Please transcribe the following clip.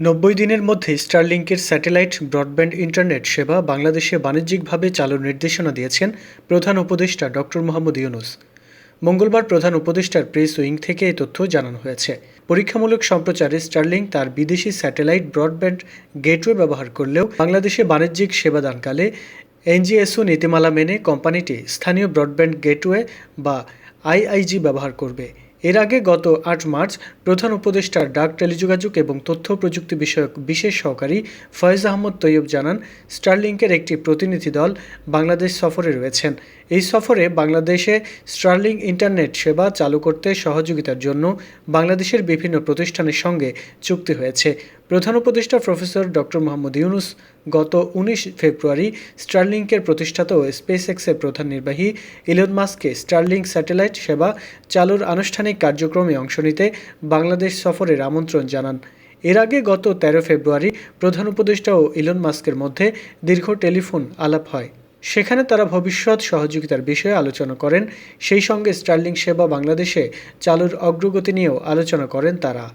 নব্বই দিনের মধ্যে স্টারলিংকের স্যাটেলাইট ব্রডব্যান্ড ইন্টারনেট সেবা বাংলাদেশে বাণিজ্যিকভাবে চালুর নির্দেশনা দিয়েছেন প্রধান উপদেষ্টা ডক্টর মোহাম্মদ ইউনুস। মঙ্গলবার প্রধান উপদেষ্টার প্রেস উইং থেকে এই তথ্য জানানো হয়েছে। পরীক্ষামূলক সম্প্রচারে স্টারলিং তার বিদেশি স্যাটেলাইট ব্রডব্যান্ড গেটওয়ে ব্যবহার করলেও বাংলাদেশে বাণিজ্যিক সেবাদানকালে এনজিএসও নীতিমালা মেনে কোম্পানিটি স্থানীয় ব্রডব্যান্ড গেটওয়ে বা আইআইজি ব্যবহার করবে। এর আগে গত আট মার্চ প্রধান উপদেষ্টার ডাক টেলিযোগাযোগ এবং তথ্য প্রযুক্তি বিষয়ক বিশেষ সহকারী ফয়েজ আহমদ তৈয়ব জানান, স্টারলিংকের একটি প্রতিনিধি দল বাংলাদেশ সফরে রয়েছেন। এই সফরে বাংলাদেশে স্টারলিং ইন্টারনেট সেবা চালু করতে সহযোগিতার জন্য বাংলাদেশের বিভিন্ন প্রতিষ্ঠানের সঙ্গে চুক্তি হয়েছে। প্রধান উপদেষ্টা প্রফেসর ডক্টর মোহাম্মদ ইউনুস গত উনিশ ফেব্রুয়ারি স্টারলিংকের প্রতিষ্ঠাতা ও স্পেস এক্সের প্রধান নির্বাহী ইলন মাস্ককে স্টারলিংক স্যাটেলাইট সেবা চালুর আনুষ্ঠানিক কার্যক্রমে অংশ নিতে বাংলাদেশ সফরের আমন্ত্রণ জানান। এর আগে গত তেরো ফেব্রুয়ারি প্রধান উপদেষ্টা ও ইলন মাস্কের মধ্যে দীর্ঘ টেলিফোন আলাপ হয়। সেখানে তারা ভবিষ্যৎ সহযোগিতার বিষয়ে আলোচনা করেন। সেই সঙ্গে স্টার্লিং সেবা বাংলাদেশে চালুর অগ্রগতি নিয়েও আলোচনা করেন তারা।